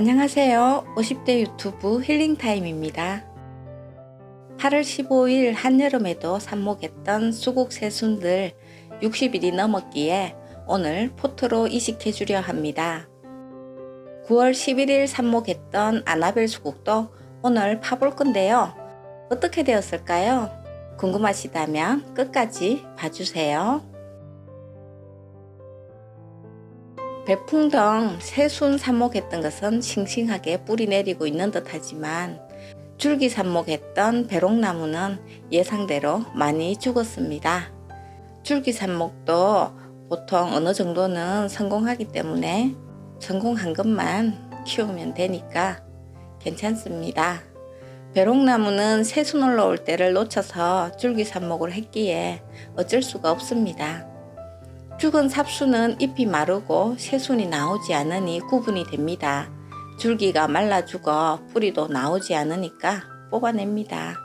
안녕하세요. 50대 유튜브 힐링타임입니다. 8월 15일 한여름에도 삽목했던 수국 새순들 60일이 넘었기에 오늘 포트로 이식해 주려 합니다. 9월 11일 삽목했던 아나벨 수국도 오늘 파볼 건데요. 어떻게 되었을까요? 궁금하시다면 끝까지 봐주세요. 배풍덩 새순 삽목했던 것은 싱싱하게 뿌리 내리고 있는 듯 하지만 줄기 삽목했던 배롱나무는 예상대로 많이 죽었습니다. 줄기 삽목도 보통 어느 정도는 성공하기 때문에 성공한 것만 키우면 되니까 괜찮습니다. 배롱나무는 새순 올라올 때를 놓쳐서 줄기 삽목을 했기에 어쩔 수가 없습니다. 죽은 삽수는 잎이 마르고 새순이 나오지 않으니 구분이 됩니다. 줄기가 말라 죽어 뿌리도 나오지 않으니까 뽑아냅니다.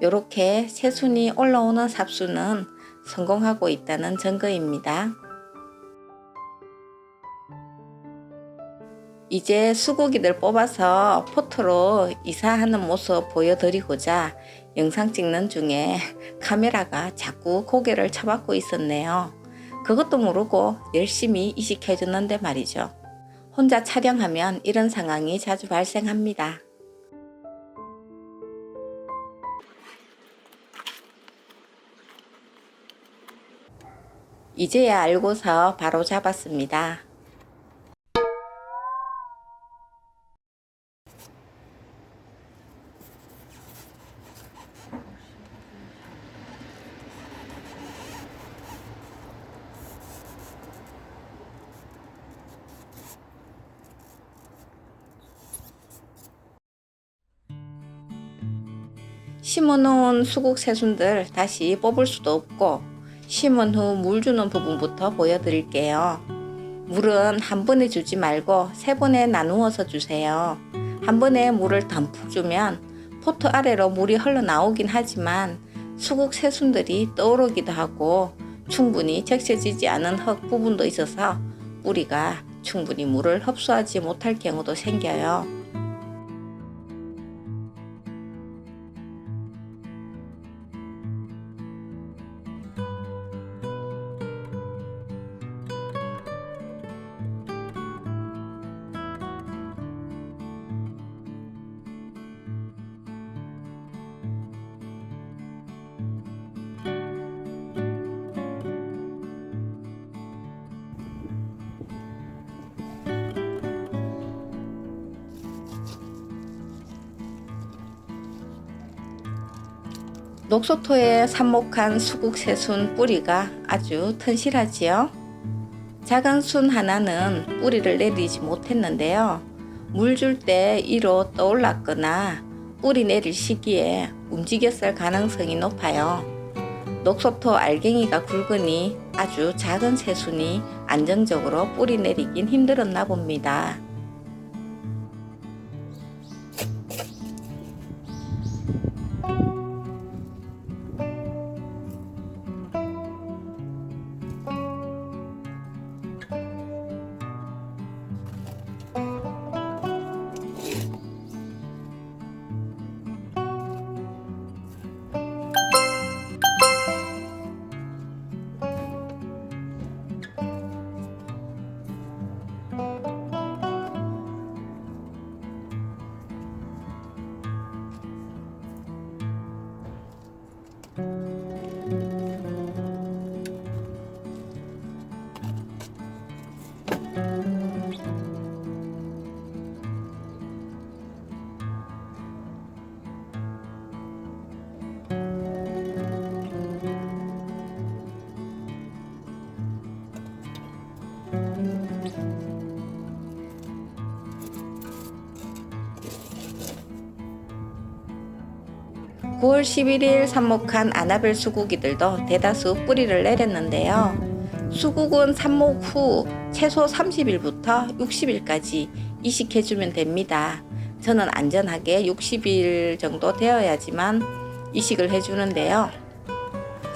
이렇게 새순이 올라오는 삽수는 성공하고 있다는 증거입니다. 이제 수고기들 뽑아서 포트로 이사하는 모습 보여드리고자 영상 찍는 중에 카메라가 자꾸 고개를 쳐박고 있었네요. 그것도 모르고 열심히 이식해주는데 말이죠. 혼자 촬영하면 이런 상황이 자주 발생합니다. 이제야 알고서 바로 잡았습니다. 심어놓은 수국 새순들 다시 뽑을 수도 없고 심은 후 물 주는 부분부터 보여드릴게요. 물은 한 번에 주지 말고 세 번에 나누어서 주세요. 한 번에 물을 듬뿍 주면 포트 아래로 물이 흘러나오긴 하지만 수국 새순들이 떠오르기도 하고 충분히 적셔지지 않은 흙 부분도 있어서 뿌리가 충분히 물을 흡수하지 못할 경우도 생겨요. 녹소토에 삽목한 수국 새순 뿌리가 아주 튼실하지요. 작은 순 하나는 뿌리를 내리지 못했는데요. 물 줄 때 이로 떠올랐거나 뿌리 내릴 시기에 움직였을 가능성이 높아요. 녹소토 알갱이가 굵으니 아주 작은 새순이 안정적으로 뿌리 내리긴 힘들었나 봅니다. 9월 11일 삽목한 아나벨 수국이들도 대다수 뿌리를 내렸는데요. 수국은 삽목 후 최소 30일부터 60일까지 이식해주면 됩니다. 저는 안전하게 60일 정도 되어야지만 이식을 해주는데요.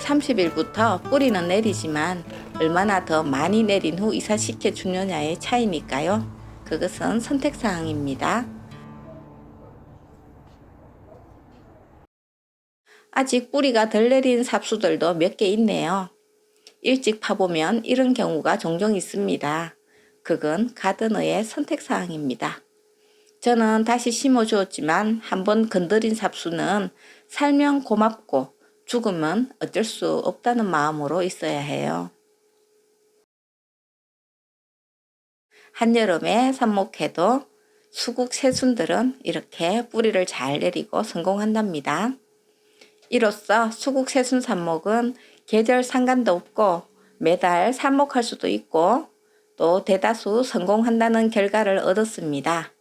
30일부터 뿌리는 내리지만 얼마나 더 많이 내린 후 이사시켜 주느냐의 차이니까요. 그것은 선택사항입니다. 아직 뿌리가 덜 내린 삽수들도 몇 개 있네요. 일찍 파보면 이런 경우가 종종 있습니다. 그건 가드너의 선택사항입니다. 저는 다시 심어 주었지만 한번 건드린 삽수는 살면 고맙고 죽으면 어쩔 수 없다는 마음으로 있어야 해요. 한여름에 삽목해도 수국 새순들은 이렇게 뿌리를 잘 내리고 성공한답니다. 이로써 수국 새순 삽목은 계절 상관도 없고 매달 삽목할 수도 있고 또 대다수 성공한다는 결과를 얻었습니다.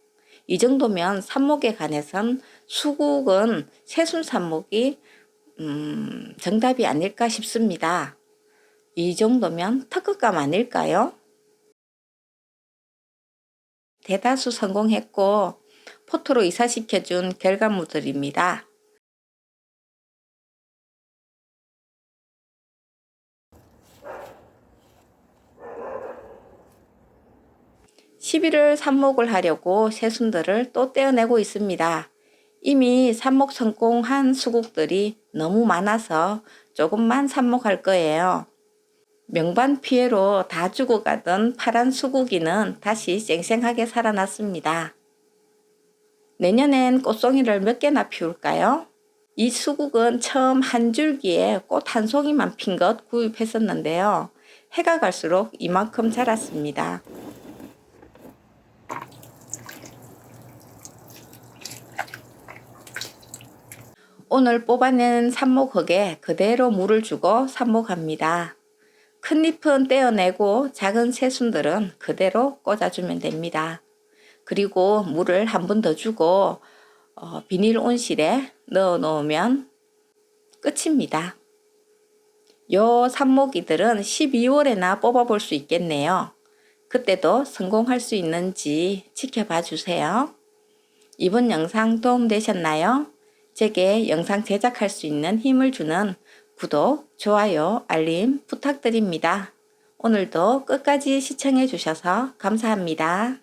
이 정도면 삽목에 관해선 수국은 새순 삽목이 음, 정답이 아닐까 싶습니다. 이 정도면 특허감 아닐까요? 대다수 성공했고 포토로 이사시켜준 결과물들입니다. 11월 삽목을 하려고 새순들을 또 떼어내고 있습니다. 이미 삽목 성공한 수국들이 너무 많아서 조금만 삽목할 거예요. 명반 피해로 다 죽어가던 파란 수국이는 다시 쌩쌩하게 살아났습니다. 내년엔 꽃송이를 몇 개나 피울까요? 이 수국은 처음 한 줄기에 꽃 한 송이만 핀 것 구입했었는데요. 해가 갈수록 이만큼 자랐습니다. 오늘 뽑아낸 삽목흙에 그대로 물을 주고 삽목합니다. 큰 잎은 떼어내고 작은 새순들은 그대로 꽂아주면 됩니다. 그리고 물을 한 번 더 주고 어, 비닐 온실에 넣어 놓으면 끝입니다. 요 삽목이들은 12월에나 뽑아 볼 수 있겠네요. 그때도 성공할 수 있는지 지켜봐 주세요. 이번 영상 도움되셨나요? 제게 영상 제작할 수 있는 힘을 주는 구독, 좋아요, 알림 부탁드립니다. 오늘도 끝까지 시청해 주셔서 감사합니다.